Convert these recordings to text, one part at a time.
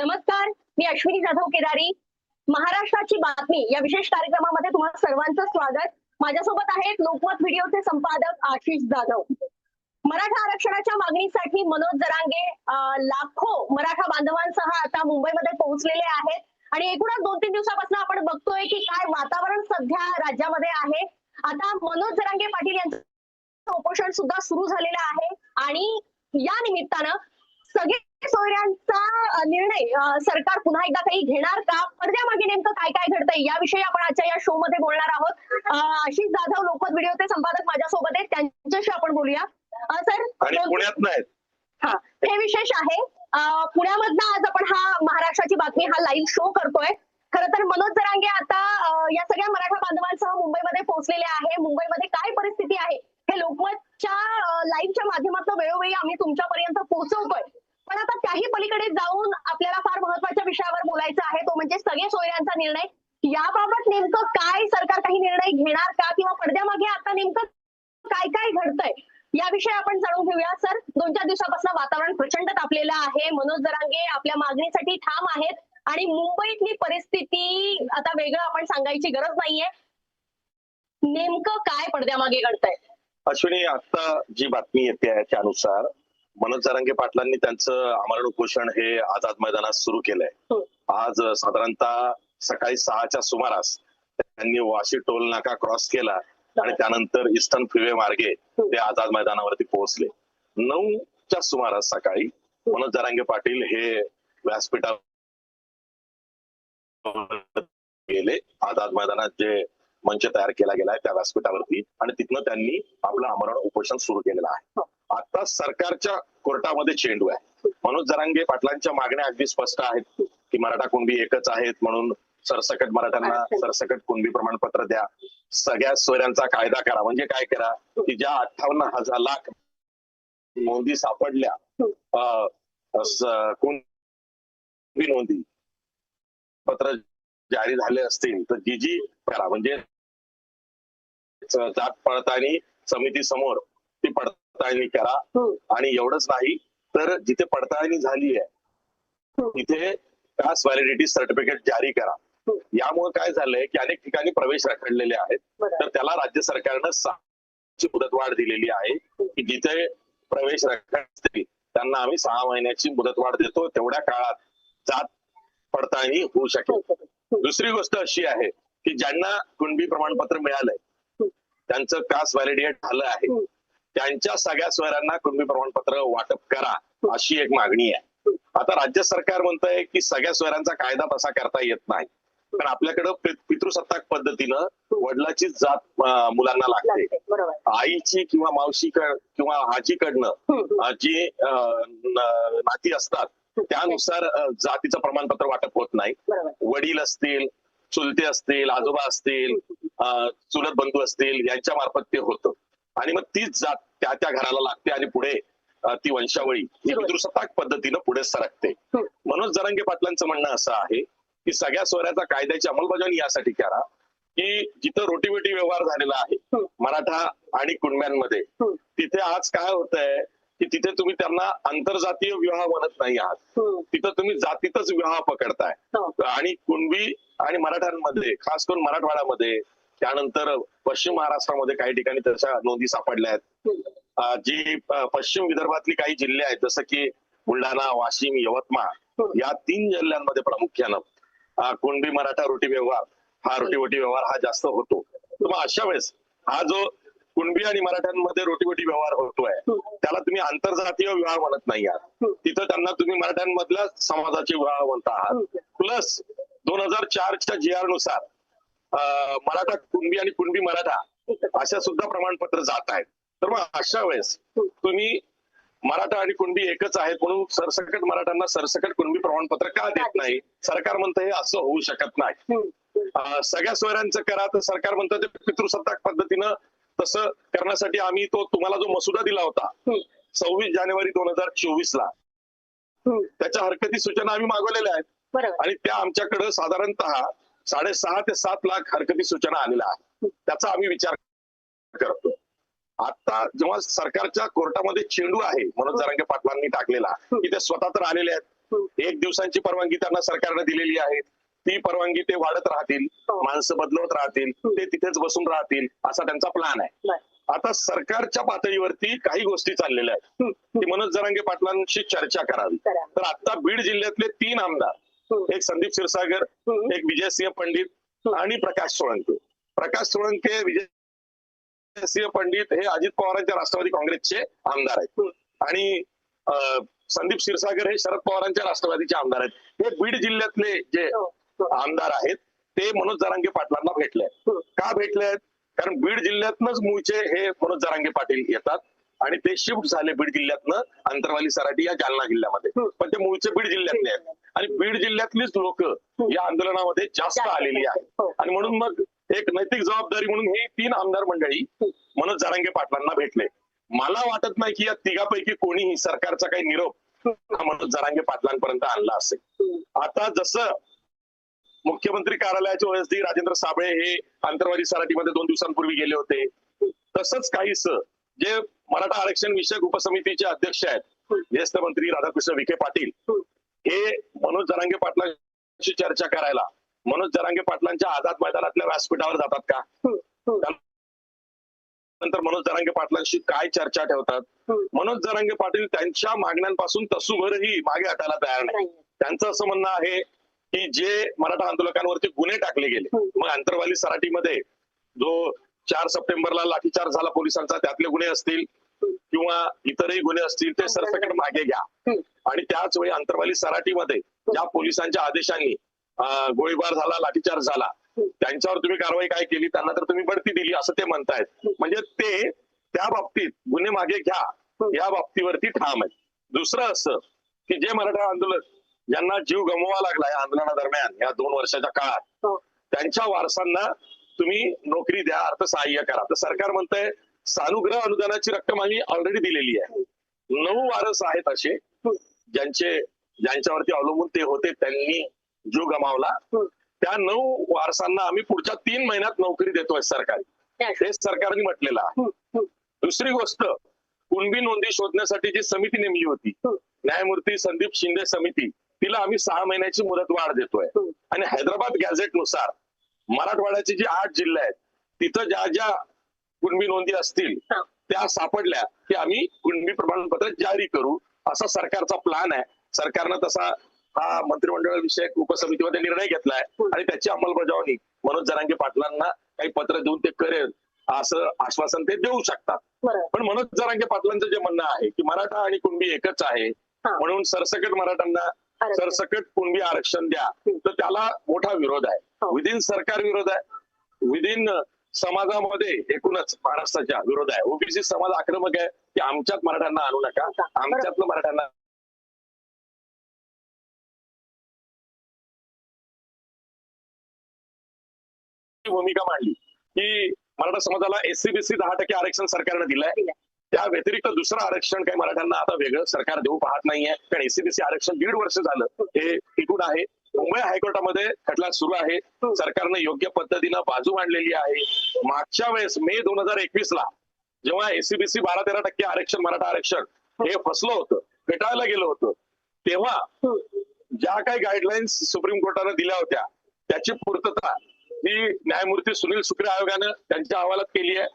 नमस्कार मी अश्विनी जाधव केदारी. महाराष्ट्राची बातमी या विशेष कार्यक्रमामध्ये तुम्हाला सर्वांचं स्वागत. माझ्यासोबत आहेत लोकमत व्हिडिओचे संपादक आशिष जाधव. मराठा आरक्षणाच्या मागणीसाठी मनोज जरांगे लाखो मराठा बांधवांसह आता मुंबईमध्ये पोहोचलेले आहेत. आणि एकूणच दोन तीन दिवसापासून आपण बघतोय की काय वातावरण सध्या राज्यामध्ये आहे. आता मनोज जरांगे पाटील यांचं उपोषण सुद्धा सुरू झालेलं आहे. आणि या निमित्तानं सगळे सोयऱ्यांचा निर्णय सरकार पुन्हा एकदा काही घेणार का? पडद्यामागे नेमकं काय काय घडतंय? याविषयी आपण आजच्या या शो मध्ये बोलणार आहोत. आशिष जाधव लोकमत व्हिडिओचे संपादक माझ्यासोबत आहेत. त्यांच्याशी आपण बोलूया. सर पुण्यात नाहीत. हा हे विशेष आहे. पुण्यामधनं आज आपण हा महाराष्ट्राची बातमी हा लाईव्ह शो करतोय. खरं तर मनोज जरांगे आता या सगळ्या मराठा बांधवांसह मुंबईमध्ये पोहोचलेले आहे. मुंबईमध्ये काय परिस्थिती आहे? हे लोकमतच्या लाईव्हच्या माध्यमातून वेळोवेळी आम्ही तुमच्यापर्यंत पोहोचवतोय. पण आता त्याही पलीकडे जाऊन आपल्याला फार महत्त्वाच्या विषयावर बोलायचं आहे तो म्हणजे सगळे सोयऱ्यांचा निर्णय. याबाबत नेमकं काय सरकार काही निर्णय घेणार का? किंवा पडद्यामागे आता नेमकं काय काय घडतंय? याविषयी आपण जाणून घेऊया. सर दोन चार दिवसापासून वातावरण प्रचंड तापलेलं आहे. मनोज जरांगे आपल्या मागणीसाठी ठाम आहेत. आणि मुंबईतली परिस्थिती आता वेगळं आपण सांगायची गरज नाहीये. नेमकं काय पडद्यामागे घडतंय? अश्विनी आता जी बातमी येते त्यानुसार मनोज जरांगे पाटलांनी त्यांचं आमरण उपोषण हे आझाद मैदानात सुरू केलंय. हो. आज साधारणतः सकाळी सहाच्या सुमारास त्यांनी वाशी टोल नाका क्रॉस केला आणि त्यानंतर ईस्टर्न फ्रीवे मार्गे ते आझाद मैदानावरती पोहोचले. नऊच्या सुमारास सकाळी मनोज जरांगे पाटील हे व्यासपीठावर गेले. आझाद मैदानात जे मंच तयार केला गेलाय त्या व्यासपीठावरती आणि तिथनं त्यांनी आपलं आमरण उपोषण सुरू केलेलं आहे. आता सरकारच्या कोर्टामध्ये चेंडू आहे. मनोज जरांगे पाटलांच्या मागण्या अगदी स्पष्ट आहेत की मराठा कुणबी एकच आहेत म्हणून सरसकट मराठ्यांना सरसकट कुणबी प्रमाणपत्र द्या. सगळ्या सोयऱ्यांचा कायदा करा. म्हणजे काय करा की ज्या अठ्ठावन्न हजार लाख नोंदी सापडल्या कुणबी नोंदी पत्र जारी झाले असतील तर जी जी करा. म्हणजे जात पडताळणी समिती समोर ती पडताळणी करा हम्म. आणि एवढंच नाही तर जिथे पडताळणी झाली आहे हम्म. तिथे कास्ट व्हॅलिडिटी सर्टिफिकेट जारी करा हम्म. यामुळे काय झालंय की अनेक ठिकाणी प्रवेश रखडलेले आहेत. तर त्याला राज्य सरकारनं सहाची मुदतवाढ दिलेली आहे की जिथे प्रवेश रखडतील त्यांना आम्ही सहा महिन्याची मुदतवाढ देतो तेवढ्या काळात जात पडताळणी होऊ शकेल दुसरी गोष्ट अशी आहे की ज्यांना कुणबी प्रमाणपत्र मिळालंय त्यांचं कास्ट व्हॅलिडेट झालं आहे. त्यांच्या सगळ्या स्वरांना कुणबी प्रमाणपत्र वाटप करा अशी एक मागणी आहे. आता राज्य सरकार म्हणतंय की सगळ्या स्वरांचा कायदा तसा करता येत नाही. पण आपल्याकडं पितृसत्ताक पद्धतीनं वडिलाची जात मुलांना लागते. आईची किंवा मावशी किंवा आजीकडनं जी नाती असतात त्यानुसार जातीचं प्रमाणपत्र वाटप होत नाही. वडील असतील चुलते असतील आजोबा असतील चुलत बंधू असतील यांच्या मार्फत ते होतं. आणि मग तीच जात त्या त्या घराला लागते आणि पुढे ती वंशावळी ही. पितृसत्ताक पद्धतीनं पुढे सरकते हम्म. मनोज जरांगे पाटलांचं म्हणणं असं आहे की सगळ्या स्वराच्या कायद्याची अंमलबजावणी यासाठी करा की जिथं रोटीबेटी व्यवहार झालेला आहे हम्म. मराठा आणि कुणब्यांमध्ये हम्म. तिथे आज काय होत आहे की तिथे तुम्ही त्यांना आंतरजातीय विवाह म्हणत नाही आहात. तिथं तुम्ही जातीतच विवाह पकडताय हो. आणि कुणबी आणि मराठ्यांमध्ये खास करून मराठवाड्यामध्ये त्यानंतर पश्चिम महाराष्ट्रामध्ये काही ठिकाणी तशा नोंदी सापडल्या आहेत जी पश्चिम विदर्भातली काही जिल्हे आहेत जसं की बुलढाणा वाशिम यवतमाळ. या तीन जिल्ह्यांमध्ये प्रामुख्यानं कुणबी मराठा रोटी व्यवहार हा रोटीबोटी व्यवहार हा जास्त होतो तर मग अशा वेळेस हा जो कुणबी आणि मराठ्यांमध्ये रोटीबोटी व्यवहार होतोय. त्याला तुम्ही आंतरजातीय विवाह म्हणत नाही आहात. तिथं त्यांना तुम्ही मराठ्यांमधल्या समाजाचे विवाह म्हणता आहात. प्लस दोन हजार चारच्या जी आरनुसार मराठा कुणबी आणि कुणबी मराठा अशा सुद्धा प्रमाणपत्र जात आहेत. तर मग अशा वेळेस तुम्ही मराठा आणि कुणबी एकच आहेत म्हणून सरसकट मराठ्यांना सरसकट कुणबी प्रमाणपत्र का देत नाही. सरकार म्हणतं हे असं होऊ शकत नाही. सगळ्या सोयऱ्यांचं करा तर सरकार म्हणतं ते पितृसत्ताक पद्धतीनं तसं करण्यासाठी आम्ही तो तुम्हाला जो मसुदा दिला होता. सव्वीस जानेवारी दोन हजार चोवीस ला. त्याच्या हरकती सूचना आम्ही मागवलेल्या आहेत. आणि त्या आमच्याकडे साधारणतः साडेसहा ते सात लाख हरकती सूचना आलेल्या आहेत. त्याचा आम्ही विचार करतो. आता जेव्हा सरकारच्या कोर्टामध्ये चेंडू आहे मनोज जरांगे पाटलांनी टाकलेला की ते स्वतः तर आलेले आहेत. एक दिवसांची परवानगी त्यांना सरकारने दिलेली आहे. ती परवानगी ते वाढत राहतील माणसं बदलवत राहतील ते तिथेच बसून राहतील असा त्यांचा प्लॅन आहे. आता सरकारच्या पातळीवरती काही गोष्टी चाललेल्या आहेत. की मनोज जरांगे पाटलांशी चर्चा करावी. तर आता बीड जिल्ह्यातले तीन आमदार एक संदीप क्षीरसागर. एक विजयसिंह पंडित. आणि प्रकाश सोळंके प्रकाश सोळंके विजयसिंह पंडित हे अजित पवारांच्या राष्ट्रवादी काँग्रेसचे आमदार आहेत. आणि संदीप क्षीरसागर हे शरद पवारांच्या राष्ट्रवादीचे आमदार आहेत हे बीड जिल्ह्यातले जे हो, हो. आमदार आहेत ते मनोज जरांगे पाटलांना भेटले. का भेटले आहेत कारण बीड जिल्ह्यातनंच मूळचे हे मनोज जरांगे पाटील येतात आणि ते शिफ्ट झाले बीड जिल्ह्यातनं अंतरवाली सराटी या जालना जिल्ह्यामध्ये. पण ते मूळचे बीड जिल्ह्यातले आहेत. आणि बीड जिल्ह्यातलीच लोक या आंदोलनामध्ये जास्त आलेली आहेत. हो. आणि म्हणून मग एक नैतिक जबाबदारी म्हणून हे तीन आमदार मंडळी मनोज जरांगे पाटलांना भेटले. मला वाटत नाही की या तिघापैकी कोणीही सरकारचा काही निरोप हा मनोज जरांगे पाटलांपर्यंत आणला असेल. आता जसं मुख्यमंत्री कार्यालयाचे ओएसडी राजेंद्र साबळे हे आंतरवादी सराटीमध्ये दोन दिवसांपूर्वी गेले होते. तसंच काहीस जे मराठा आरक्षण विषयक उपसमितीचे अध्यक्ष आहेत. ज्येष्ठ मंत्री राधाकृष्ण विखे पाटील. हे मनोज जरांगे पाटलांशी चर्चा करायला. मनोज जरांगे पाटलांच्या आझाद मैदानातल्या व्यासपीठावर जातात का? नंतर मनोज जरांगे पाटलांशी काय चर्चा ठेवतात? मनोज जरांगे पाटील त्यांच्या मागण्यांपासून तसूभरही मागे हटायला तयार नाही त्यांचं असं म्हणणं आहे की जे मराठा आंदोलकांवरती गुन्हे टाकले गेले मग आंतरवाली सराटीमध्ये जो चार सप्टेंबरला लाठीचार्ज झाला पोलिसांचा त्यातले गुन्हे असतील. किंवा इतरही गुन्हे असतील ते सरसकट मागे घ्या. आणि त्याच वेळी अंतरवाली सराटीमध्ये ज्या पोलिसांच्या आदेशांनी गोळीबार झाला लाठीचार्ज झाला. त्यांच्यावर तुम्ही कारवाई काय केली? त्यांना तर तुम्ही बढती दिली असं ते म्हणतायत. म्हणजे ते त्या बाबतीत गुन्हे मागे घ्या. या बाबतीवरती ठाम आहेत दुसरं असं की जे मराठा आंदोलक ज्यांना जीव गमवावा लागला या आंदोलनादरम्यान या दोन वर्षाच्या काळात हो. त्यांच्या वारसांना तुम्ही नोकरी द्या अर्थसहाय्य करा. तर सरकार म्हणतंय सानुग्रह अनुदानाची रक्कम आम्ही ऑलरेडी दिलेली आहे नऊ वारस आहेत असे ज्यांचे ज्यांच्यावरती अवलंबून ते होते त्यांनी जीव गमावला. त्या नऊ वारसांना आम्ही पुढच्या तीन महिन्यात नोकरी देतोय सरकारी. हे सरकारने म्हटलेलं आहे. दुसरी गोष्ट कुणबी नोंदी शोधण्यासाठी जी समिती नेमली होती. न्यायमूर्ती संदीप शिंदे समिती तिला आम्ही सहा महिन्याची मुदत वाढ देतोय. आणि हैदराबाद गॅझेटनुसार मराठवाड्याचे जे आठ जिल्हे आहेत तिथं ज्या ज्या कुणबी नोंदी असतील. त्या सापडल्या की आम्ही कुणबी प्रमाणपत्र जारी करू असा सरकारचा प्लान आहे सरकारनं तसा हा मंत्रिमंडळ विषयक उपसमितीमध्ये निर्णय घेतलाय आणि त्याची अंमलबजावणी मनोज जरांगे पाटलांना काही पत्र देऊन ते करेल असं आश्वासन ते देऊ शकतात पण मनोज जरांगे पाटलांचं जे म्हणणं आहे की मराठा आणि कुणबी एकच आहे. म्हणून सरसकट मराठ्यांना. सरसकट कुणबी आरक्षण द्या तर त्याला मोठा विरोध आहे हो. विदिन सरकार विरोध आहे विदिन समाजामध्ये एकूणच महाराष्ट्राच्या विरोध आहे. ओबीसी समाज आक्रमक आहे की आमच्यात मराठ्यांना आणू नका. आमच्यातलं मराठ्यांना भूमिका मांडली. की मराठा समाजाला एससीबीसी दहा टक्के आरक्षण सरकारने दिलंय. दिलंय. त्या व्यतिरिक्त दुसरं आरक्षण काही मराठ्यांना आता वेगळं सरकार देऊ पाहत नाहीये. कारण एससीबीसी आरक्षण दीड वर्ष झालं. हे टिकून आहे. मुंबई हायकोर्टामध्ये खटला सुरू आहे. सरकारने योग्य पद्धतीनं बाजू मांडलेली आहे. मागच्या वेळेस मे दोन हजार एकवीस ला जेव्हा एससीबीसी बारा तेरा टक्के आरक्षण मराठा आरक्षण हे फसलं होतं फेटाळलं गेलं होतं तेव्हा ज्या काही गाईडलाईन्स सुप्रीम कोर्टाने दिल्या होत्या त्याची पूर्तता ही न्यायमूर्ती सुनील सुक्रे आयोगानं त्यांच्या अहवालात केली आहे.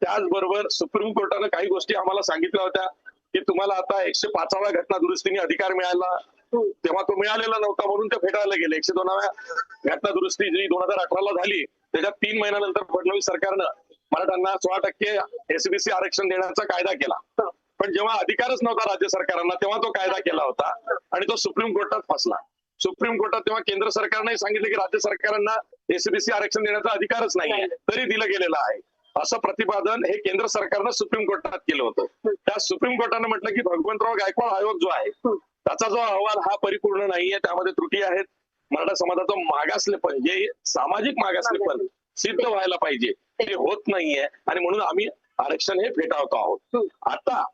त्याचबरोबर सुप्रीम कोर्टानं काही गोष्टी आम्हाला सांगितल्या होत्या की तुम्हाला आता एकशे पाचाव्या घटना दुरुस्तीने अधिकार मिळाला तेव्हा तो मिळालेला नव्हता म्हणून ते फेटाळलं गेले. एकशे दोनाव्या घटना दुरुस्ती जी दोन हजार अठराला झाली त्याच्यात तीन महिन्यानंतर फडणवीस सरकारनं मराठ्यांना सोळा टक्के एसबीसी आरक्षण देण्याचा कायदा केला. पण जेव्हा अधिकारच नव्हता राज्य सरकारांना तेव्हा तो कायदा केला होता आणि तो सुप्रीम कोर्टात फसला. सुप्रीम कोर्टात तेव्हा केंद्र सरकारने सांगितलं की राज्य सरकारांना एसबीसी आरक्षण देण्याचा अधिकारच नाहीये तरी दिलं गेलेलं आहे. असं प्रतिपादन हे केंद्र सरकारनं सुप्रीम कोर्टात केलं होतं. त्या सुप्रीम कोर्टानं म्हटलं की भगवंतराव गायकवाड आयोग जो आहे त्याचा जो अहवाल हा परिपूर्ण नाहीये त्यामध्ये त्रुटी आहेत. मराठा समाजाचं मागासलेपण जे सामाजिक मागासलेपण सिद्ध व्हायला पाहिजे ते होत नाहीये. आणि म्हणून आम्ही आरक्षण हे फेटाळतो आहोत. आता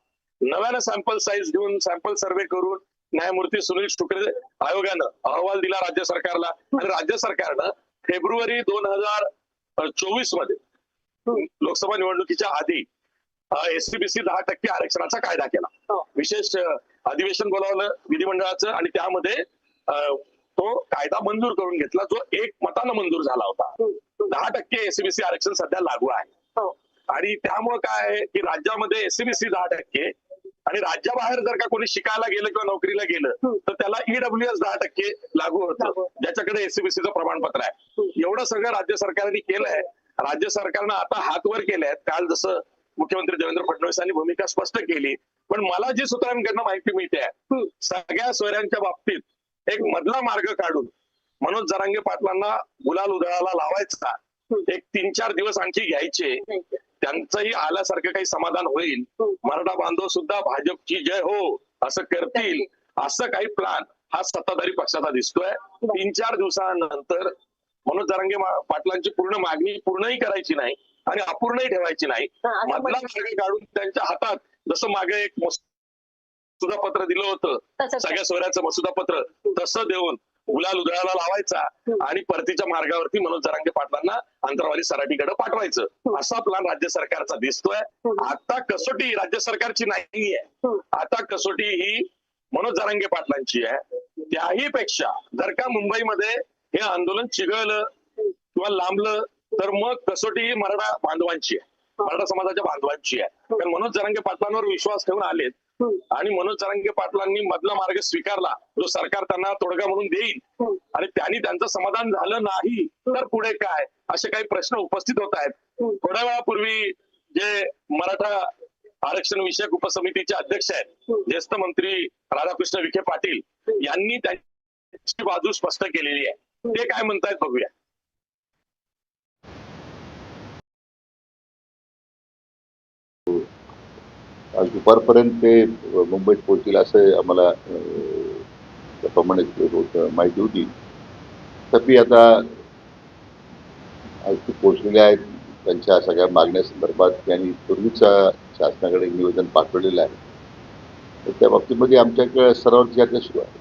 नव्यानं सॅम्पल साईज घेऊन सॅम्पल सर्वे करून न्यायमूर्ती सुनील शुक्रे आयोगानं अहवाल दिला राज्य सरकारला. आणि राज्य सरकारनं फेब्रुवारी दोन हजार चोवीसमध्ये लोकसभा निवडणुकीच्या आधी एससीबीसी दहा टक्के आरक्षणाचा कायदा केला. हो. विशेष अधिवेशन बोलावलं विधिमंडळाचं आणि त्यामध्ये तो कायदा मंजूर करून घेतला जो एक मतानं मंजूर झाला होता दहा टक्के एससीबीसी आरक्षण सध्या लागू आहे हो. आणि त्यामुळे काय आहे की राज्यामध्ये एससीबीसी दहा टक्के आणि राज्याबाहेर जर का कोणी शिकायला गेलं किंवा नोकरीला गेलं. तर त्याला ईडब्ल्यूएस दहा टक्के लागू होतं. ज्याच्याकडे एससीबीसीचं प्रमाणपत्र आहे. एवढं सगळं राज्य सरकारने केलंय राज्य सरकारनं आता हात वर केले आहेत काल जसं मुख्यमंत्री देवेंद्र फडणवीस यांनी भूमिका स्पष्ट केली. पण मला जी सूत्रांकडनं माहिती मिळते सगळ्या सोयऱ्यांच्या बाबतीत एक मधला मार्ग काढून मनोज जरांगे पाटलांना गुलाल उधळाला लावायचा एक तीन चार दिवस आणखी घ्यायचे त्यांचंही आल्यासारखं काही समाधान होईल. मराठा बांधव सुद्धा भाजपची जय हो असं करतील असं काही प्लान हा सत्ताधारी पक्षाचा दिसतोय. तीन चार दिवसानंतर मनोज जरांगे पाटलांची पूर्ण मागणी पूर्णही करायची नाही. आणि अपूर्णही ठेवायची नाही. मधला मार्ग काढून त्यांच्या हातात जसं मागे एक मसुदा पत्र दिलं होतं. सगळ्या सोयऱ्याचं मसुदा पत्र तसं देऊन गुलाल उधळाला लावायचा. आणि परतीच्या मार्गावरती मनोज जरांगे पाटलांना अंतरवाली सराटीकडे पाठवायचं. असा प्लान राज्य सरकारचा दिसतोय. आता कसोटी राज्य सरकारची नाहीये. आता कसोटी ही मनोज जरांगे पाटलांची आहे. त्याही पेक्षा जर का मुंबईमध्ये हे आंदोलन चिघळलं किंवा लांबलं तर मग कसोटी ही मराठा बांधवांची आहे. मराठा समाजाच्या बांधवांची आहे. कारण मनोज जरांगे पाटलांवर विश्वास ठेवून आलेत. आणि मनोज जरांगे पाटलांनी मधला मार्ग स्वीकारला. जो सरकार त्यांना तोडगा म्हणून देईल. आणि त्यांनी त्यांचं समाधान झालं नाही तर पुढे काय? असे काही प्रश्न उपस्थित होत आहेत. थोड्या वेळापूर्वी जे मराठा आरक्षण विषयक उपसमितीचे अध्यक्ष आहेत ज्येष्ठ मंत्री राधाकृष्ण विखे पाटील यांनी त्यांची बाजू स्पष्ट केलेली आहे. ते काय म्हणतायत बघूया. आज दुपारपर्यंत ते मुंबईत पोहोचतील असं आम्हाला त्याप्रमाणे माहिती होती. तथापि आता आज ते पोहोचलेले आहेत त्यांच्या सगळ्या मागण्यासंदर्भात त्यांनी पूर्वीचा शासनाकडे निवेदन पाठवलेलं आहे. तर त्या बाबतीमध्ये आमच्याकडे सर्व चर्चा सुरू आहे.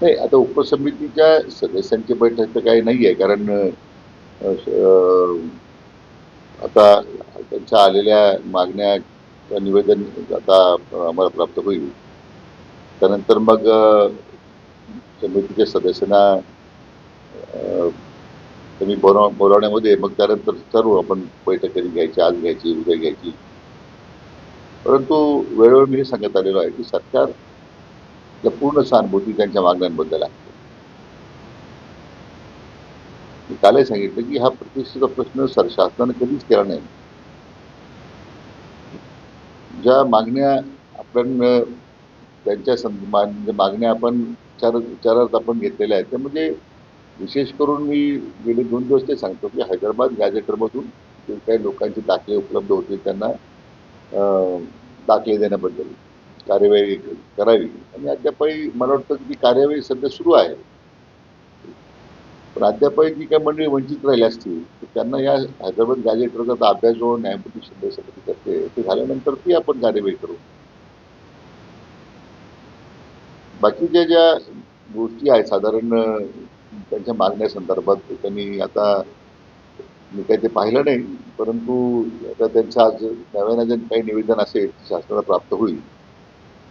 नाही आता उपसमितीच्या सदस्यांची बैठक तर काही नाही आहे कारण आता त्यांच्या आलेल्या मागण्या निवेदन आता आम्हाला प्राप्त होईल. त्यानंतर मग समितीच्या सदस्यांना तुम्ही त्यांनी बोलाव बोलावण्यामध्ये मग त्यानंतर ठरवू आपण बैठक कधी घ्यायची आज घ्यायची उद्या घ्यायची. परंतु वेळोवेळी मी हे सांगत आलेलो आहे की सरकार या पूर्ण सहानुभूती त्यांच्या मागण्यांबद्दल आहे. मी कालही सांगितलं की हा प्रतिष्ठेचा प्रश्न सर शासनाने कधीच केला नाही. ज्या मागण्या आपण त्यांच्या सं- म्हणजे मागण्या आपण विचार विचारात आपण घेतलेल्या आहेत त्यामध्ये म्हणजे विशेष करून मी गेले दोन दिवस ते सांगतो की हैदराबाद गॅजेटरमधून जे काही लोकांचे दाखले उपलब्ध होते त्यांना दाखले देण्याबद्दल. कार्यवाही करावी. आणि अद्यापही मला वाटतं की ती कार्यवाही सध्या सुरू आहे. पण अद्यापही जी काही मंडळी वंचित राहिली असतील तर त्यांना या हैदराबाद गॅजेटवरचा अभ्यास जो न्यायमूर्ती शिंदे समिती करते ते झाल्यानंतर ती आपण कार्यवाही करू. बाकीच्या ज्या गोष्टी आहेत साधारण त्यांच्या त्यांच्या मागण्यासंदर्भात त्यांनी आता मी काही ते पाहिलं नाही परंतु आता त्यांचं आज नव्यानं जर काही निवेदन असेल शासनाला प्राप्त होईल.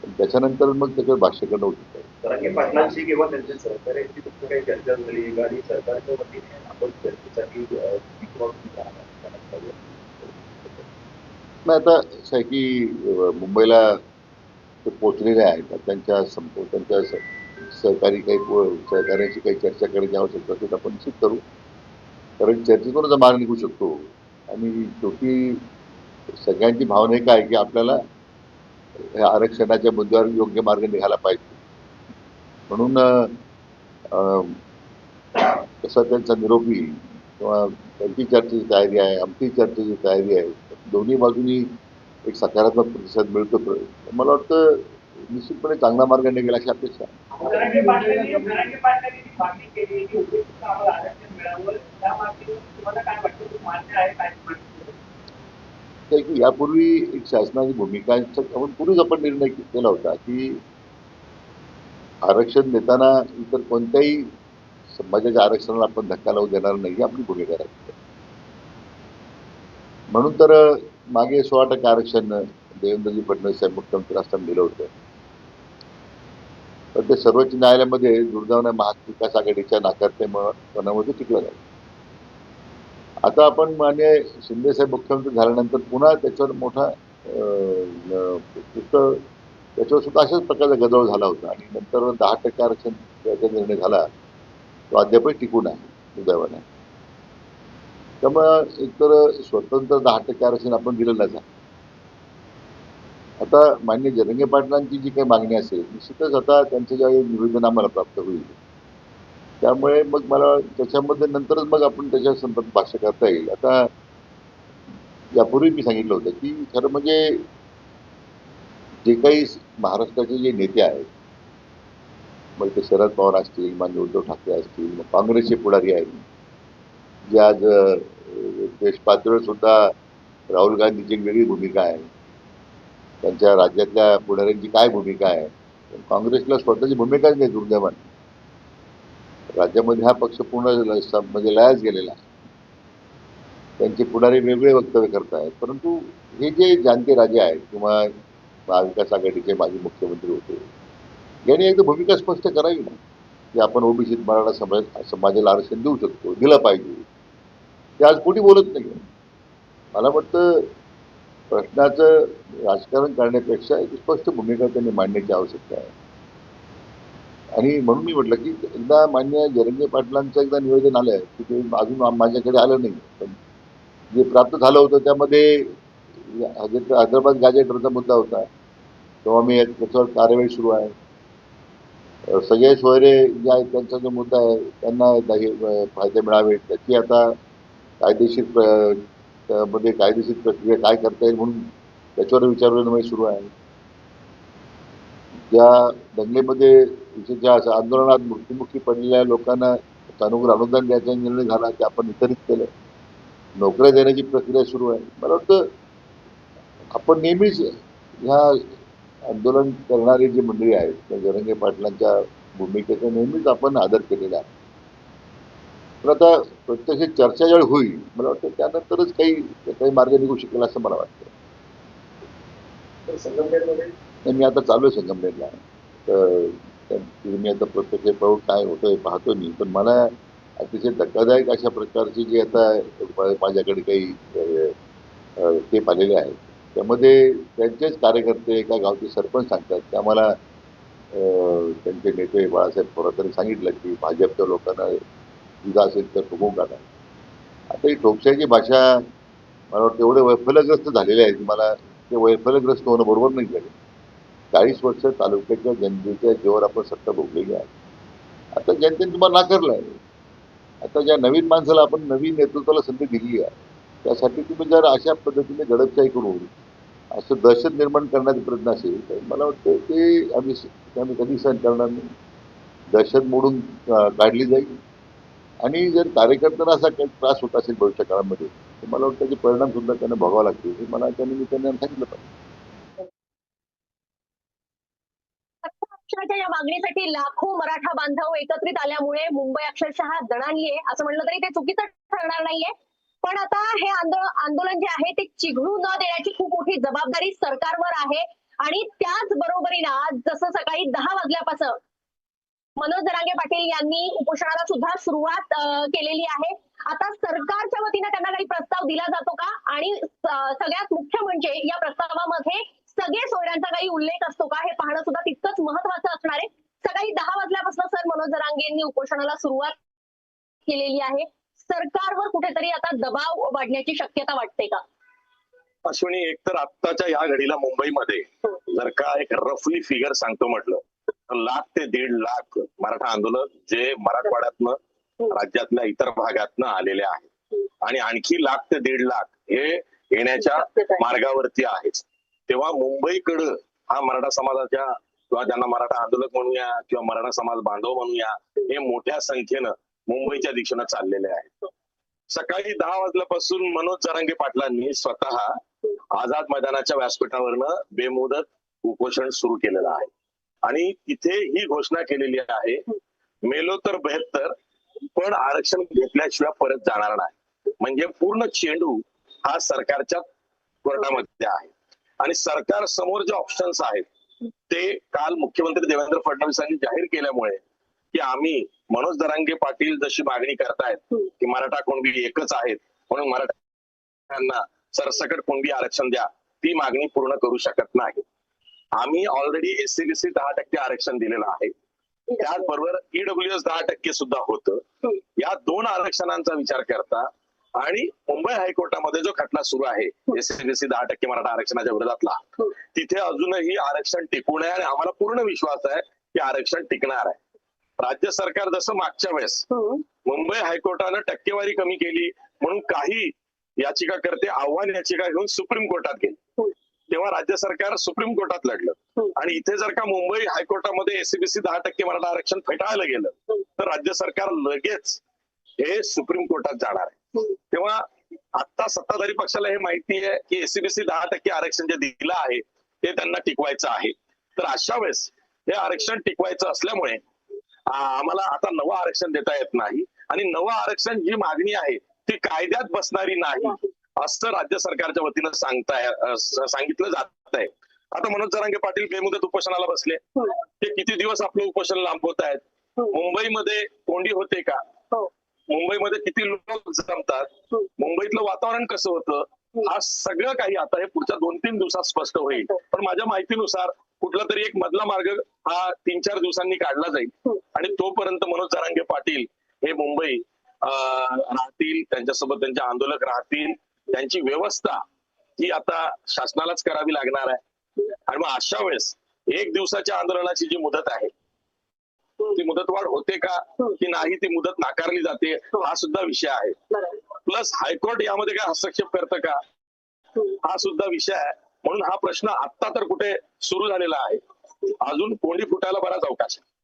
त्याच्यानंतर मग त्याच्यावर भाष्य करणं आहे तरंगे पाटलांशी किंवा त्यांच्या सहकार्यांची तुमची काही चर्चा झाली. का? आणि सरकारच्या वतीने आपण चर्चेसाठी नाही आता असं आहे की मुंबईला ते पोचलेले आहेत. त्यांच्या संप त्यांच्या सहकारी काही सहकार्याची काही चर्चा करायची आवश्यकता असेल आपण निश्चित करू. कारण चर्चेतूनच मार्ग निघू शकतो. आणि शेवटी सगळ्यांची भावना एक आहे की आपल्याला या आरक्षणाच्या मुद्द्यावर योग्य मार्ग निघाला पाहिजे. म्हणून अं, तसा त्यांचा निरोपी किंवा त्यांची चर्चेची तयारी आहे आमची चर्चेची तयारी आहे दोन्ही बाजूनी एक सकारात्मक प्रतिसाद मिळतो. मला वाटतं निश्चितपणे चांगला मार्ग निघेल अशी अपेक्षा आहे. वाटतं आहे की यापूर्वी एक शासनाची भूमिका आपण पूर्वीच आपण निर्णय केला होता की आरक्षण देताना इतर कोणत्याही समाजाच्या आरक्षणाला आपण धक्का लावू देणार नाही आपली भूमिका राहते म्हणून तर मागे सोळा टक्के आरक्षण देवेंद्रजी फडणवीस साहेब मुख्यमंत्री असताना दिलं होतं. पण ते सर्वोच्च न्यायालयामध्ये दुर्दैवाने महाविकास आघाडीच्या नाकारतेपणामध्ये टिकलं नाही. आता आपण मान्य शिंदेसाहेब मुख्यमंत्री झाल्यानंतर पुन्हा त्याच्यावर मोठा पुष्कळ त्याच्यावर सुद्धा अशाच प्रकारचा गदारोळ झाला होता. आणि नंतर दहा टक्के आरक्षण त्याचा निर्णय झाला. तो अद्यापही टिकून आहे दुर्दैवाने त्यामुळं एकतर स्वतंत्र दहा टक्के आरक्षण आपण दिलं नाही आहे. आता मान्य जरंगे पाटलांची जी काही मागणी असेल निश्चितच आता त्यांचं ज्यावेळी निवेदन आम्हाला प्राप्त होईल त्यामुळे मग मला त्याच्यामध्ये नंतरच मग आपण त्याच्या संदर्भात भाष्य करता येईल. आता यापूर्वी मी सांगितलं होतं की खरं म्हणजे जे काही महाराष्ट्राचे जे नेते आहेत मग ते शरद पवार असतील मान्य उद्धव ठाकरे असतील मग काँग्रेसचे पुढारी आहेत. जे आज देश पातळीवर सुद्धा राहुल गांधीची वेगळी भूमिका आहे. त्यांच्या राज्यातल्या पुढाऱ्यांची काय भूमिका आहे? काँग्रेसला स्वतःची भूमिकाच नाही दुर्दैवाने. राज्यामध्ये हा पक्ष पूर्ण ल- म्हणजे लयाच गेलेला आहे. त्यांचे पुढारी वेगळे वक्तव्य करतायत. परंतु हे जे जाणते राजे आहेत किंवा महाविकास आघाडीचे माजी मुख्यमंत्री होते यांनी एकदा भूमिका स्पष्ट करावी ना? की आपण ओबीसी मराठा समाज समाजाला आरक्षण देऊ शकतो दिलं पाहिजे. ते आज कोणी बोलत नाही मला वाटतं प्रश्नाचं राजकारण करण्यापेक्षा एक स्पष्ट भूमिका त्यांनी मांडण्याची आवश्यकता आहे. आणि म्हणून मी म्हटलं की एकदा मान्य जरंगे पाटलांचं एकदा निवेदन आलं की ते अजून माझ्याकडे आलं नाही. पण जे प्राप्त झालं होतं त्यामध्ये हैदराबाद गॅजेटरचा मुद्दा होता. तेव्हा मी त्याच्यावर कार्यवाही सुरू आहे. सगळे सोयरे जे आहेत त्यांचा जो मुद्दा आहे त्यांना फायदे मिळावे. त्याची आता कायदेशीर प्र- मध्ये कायदेशीर प्रक्रिया काय करता येईल म्हणून त्याच्यावर विचारविनिमय सुरू आहे. ज्या दंगलीमध्ये विशेषतः असं आंदोलनात मृत्युमुखी पडलेल्या लोकांना अनुग्रह अनुदान द्यायचा निर्णय झाला ते आपण वितरित केलं. नोकऱ्या देण्याची प्रक्रिया सुरू आहे. मला वाटतं आपण नेहमीच ह्या आंदोलन करणारी जी मंडळी आहेत त्या जरंगे पाटलांच्या भूमिकेचा नेहमीच आपण आदर केलेला आहे. पण आता प्रत्यक्ष चर्चा ज्यावेळी होईल मला वाटतं त्यानंतरच काही काही मार्ग निघू शकेल असं मला वाटतं. मी आता चालू आहे संगमनेरला. तर मी आता प्रत्यक्ष पाहू काय होतंय पाहतो मी. पण मला अतिशय धक्कादायक अशा प्रकारची जी आता माझ्याकडे काही टेप आलेले आहेत. त्यामध्ये त्यांचेच कार्यकर्ते एका गावचे सरपंच सांगतात. की आम्हाला त्यांचे नेते बाळासाहेब थोरातांनी सांगितलं की भाजपच्या लोकांना तुझा असेल तर ठोकून काढा. आता ही ठोकशाची भाषा मला वाटतं एवढे वैफल्यग्रस्त झालेले आहेत मला ते वैफल्यग्रस्त होणं बरोबर नाही झालं. चाळीस वर्ष तालुक्याच्या जनतेच्या जीवावर आपण सत्ता भोगलेली आहे. आता जनतेने तुम्हाला नाकारलं आहे आता ज्या नवीन माणसाला आपण नवीन नेतृत्वाला संधी दिली आहे त्यासाठी तुम्ही जर अशा पद्धतीने गडपशाही करून असं दहशत निर्माण करण्याचा प्रयत्न असेल तर मला वाटतं ते आम्ही आम्ही कधी सहन करणार नाही. दहशत मोडून काढली जाईल. आणि जर कार्यकर्त्यांना असा काही त्रास होत असेल भविष्य काळामध्ये तर मला वाटतं त्याचे परिणाम सुद्धा त्यांना भोगावा लागतील. हे मला त्या निमित्ताने सांगितलं पाहिजे. पक्षाच्या या मागणीसाठी लाखो मराठा बांधव एकत्रित आल्यामुळे मुंबई अक्षरशः दणाणली आहे असं म्हटलं तरी ते चुकीचं ठरणार नाहीये. पण आता हे आंदोलन जे आहे ते चिघळू न देण्याची खूप मोठी जबाबदारी सरकारवर आहे. आणि त्याच बरोबरीनं आज जसं सकाळी दहा वाजल्यापासून मनोज जरांगे पाटील यांनी उपोषणाला सुद्धा सुरुवात केलेली आहे. आता सरकारच्या वतीनं त्यांना काही प्रस्ताव दिला जातो का? आणि सगळ्यात मुख्य म्हणजे या प्रस्तावामध्ये सगळे सोयऱ्यांचा काही उल्लेख असतो का? हे पाहणं सुद्धा तितकंच महत्वाचं असणार आहे. सकाळी दहा वाजल्यापासून सर मनोज जरांगे यांनी उपोषणाला सुरुवात केलेली आहे. सरकारवर कुठेतरी आता दबाव वाढण्याची शक्यता वाटते का? अश्विनी एकतर आत्ताच्या या घडीला मुंबईमध्ये जर का एक रफली फिगर सांगतो म्हटलं तर लाख ते दीड लाख मराठा आंदोलक जे मराठवाड्यातनं राज्यातल्या इतर भागातनं आलेले आहेत आणि आणखी लाख ते दीड लाख हे येण्याच्या मार्गावरती आहेच. तेव्हा मुंबईकडं हा मराठा समाजाच्या किंवा ज्यांना मराठा आंदोलक म्हणूया किंवा मराठा समाज बांधव म्हणूया हे मोठ्या संख्येनं मुंबईच्या दिशेनं चाललेले आहेत. सकाळी दहा वाजल्यापासून मनोज जरांगे पाटलांनी स्वतः आझाद मैदानाच्या व्यासपीठावरनं बेमुदत उपोषण सुरू केलेलं आहे. आणि तिथे ही घोषणा केलेली आहे मेलो तर बेहत्तर पण आरक्षण घेतल्याशिवाय परत जाणार नाही. म्हणजे पूर्ण चेंडू हा सरकारच्या कोर्टामध्ये आहे. आणि सरकार समोर जे ऑप्शन्स आहेत ते काल मुख्यमंत्री देवेंद्र फडणवीसांनी जाहीर केल्यामुळे की आम्ही मनोज दरांगे पाटील जशी मागणी करतायत की मराठा कुणबी एकच आहेत म्हणून मराठ्यांना सरसकट कुणबी आरक्षण द्या ती मागणी पूर्ण करू शकत नाही. आम्ही ऑलरेडी एससीबीसी दहा टक्के आरक्षण दिलेलं आहे. त्याचबरोबर ईडब्ल्यूएस दहा टक्के सुद्धा होतं. या दोन आरक्षणांचा विचार करता आणि मुंबई हायकोर्टामध्ये जो खटला सुरू आहे एससीबीसी दहा टक्के मराठा आरक्षणाच्या विरोधातला तिथे अजूनही आरक्षण टिकून आहे आणि आम्हाला पूर्ण विश्वास आहे की आरक्षण टिकणार आहे. राज्य सरकार जसं मागच्या वेळेस मुंबई हायकोर्टानं टक्केवारी कमी केली म्हणून काही याचिकाकर्ते आव्हान याचिका घेऊन सुप्रीम कोर्टात गेले. तेव्हा राज्य सरकार सुप्रीम कोर्टात लढलं. आणि इथे जर का मुंबई हायकोर्टामध्ये एसीबीसी दहा टक्के मराठा आरक्षण फेटाळलं गेलं तर राज्य सरकार लगेच हे सुप्रीम कोर्टात जाणार आहे. तेव्हा आता सत्ताधारी पक्षाला हे माहिती आहे की एसीबीसी दहा टक्के आरक्षण जे दिलं आहे ते त्यांना टिकवायचं आहे. तर अशा वेळेस हे आरक्षण टिकवायचं असल्यामुळे आम्हाला आता नवं आरक्षण देता येत नाही. आणि नवं आरक्षण जी मागणी आहे ती कायद्यात बसणारी नाही असं राज्य सरकारच्या वतीनं सांगताय सांगितलं जात आहे. आता मनोज जरांगे पाटील बेमुदत उपोषणाला बसले. ते किती दिवस आपलं उपोषण लांबवत आहेत? मुंबईमध्ये कोंडी होते का? मुंबईमध्ये किती लोक जमतात मुंबईतलं वातावरण कसं होतं हा सगळं काही आता हे पुढच्या दोन तीन दिवसात स्पष्ट होईल. पण माझ्या माहितीनुसार कुठला तरी एक मधला मार्ग हा तीन चार दिवसांनी काढला जाईल. आणि तोपर्यंत मनोज जरांगे पाटील हे मुंबई राहतील त्यांच्यासोबत त्यांचे आंदोलक राहतील. त्यांची व्यवस्था ही आता शासनालाच करावी लागणार आहे. आणि मग अशा वेळेस एक दिवसाच्या आंदोलनाची जी मुदत आहे ती मुदतवाढ होते का की नाही ती मुदत नाकारली जाते हा. सुद्धा विषय आहे. प्लस हायकोर्ट यामध्ये काय हस्तक्षेप करतं का? हा. सुद्धा विषय आहे. म्हणून हा प्रश्न आत्ता तर कुठे सुरू झालेला आहे. अजून कोंडी फुटायला बराच अवकाश आहे.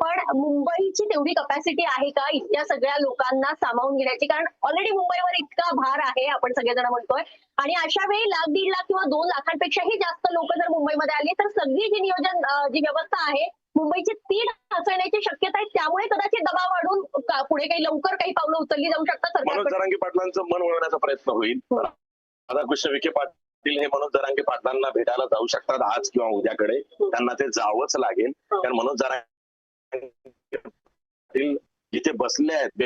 पण मुंबईची तेवढी कपॅसिटी आहे का? इतक्या सगळ्या लोकांना सामावून घेण्याची? कारण ऑलरेडी मुंबईवर इतका भार आहे आपण सगळेजण म्हणतोय. आणि अशा वेळी लाख दीड लाख किंवा दोन लाखांपेक्षाही जास्त लोक जर मुंबईमध्ये आली तर सगळी जी नियोजन जी व्यवस्था आहे मुंबईची ती ढासळण्याची शक्यता आहे. त्यामुळे कदाचित दबाव वाढून पुढे काही लवकर काही पावलं उचलली जाऊ शकतात. मनोज जरांगे पाटलांचं मन वळवण्याचा प्रयत्न होईल. हो. राधाकृष्ण विखे पाटील हे मनोज जरांगे पाटलांना भेटायला जाऊ शकतात आज किंवा उद्याकडे. त्यांना ते जावंच लागेल. हो. कारण मनोज जरांगे पाटील जिथे बसले आहेत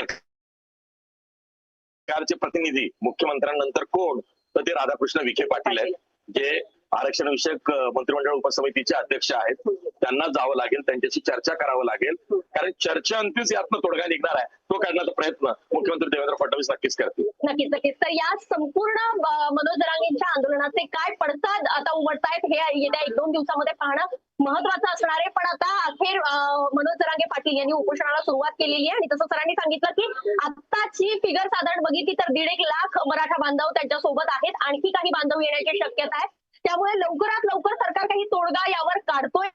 सरकारचे प्रतिनिधी मुख्यमंत्र्यांनंतर कोण? तर ते राधाकृष्ण विखे पाटील आहेत. जे आरक्षण विषयक मंत्रिमंडळ उपसमितीचे अध्यक्ष आहेत. त्यांना जावं लागेल त्यांच्याशी चर्चा करावं लागेल. कारण चर्चेअंतीच यातनं तोडगा निघणार आहे. तो काढण्याचा प्रयत्न मुख्यमंत्री देवेंद्र फडणवीस नक्कीच करतील. नक्कीच नक्कीच. तर या संपूर्ण मनोज जरांगेंच्या आंदोलनाचे काय पडतात आता उमटतायत हे येत्या एक दोन दिवसामध्ये पाहणं महत्वाचं असणार आहे. पण आता अखेर मनोज जरांगे पाटील यांनी उपोषणाला सुरुवात केलेली आहे. आणि तसं सरांनी सांगितलं की आत्ताची फिगर साधारण बघितली तर दीड एक लाख मराठा बांधव त्यांच्यासोबत आहेत. आणखी काही बांधव येण्याची शक्यता आहे. त्यामुळे लवकरात लवकर सरकार काही तोडगा यावर काढतोय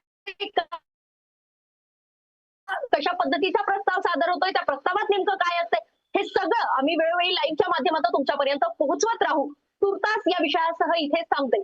कशा पद्धतीचा प्रस्ताव सादर होतोय? त्या प्रस्तावात नेमकं काय असतंय? हे सगळं आम्ही वेळोवेळी लाईव्हच्या माध्यमातून तुमच्यापर्यंत पोहोचवत राहू. तुर्तास या विषयासह इथे थांबते.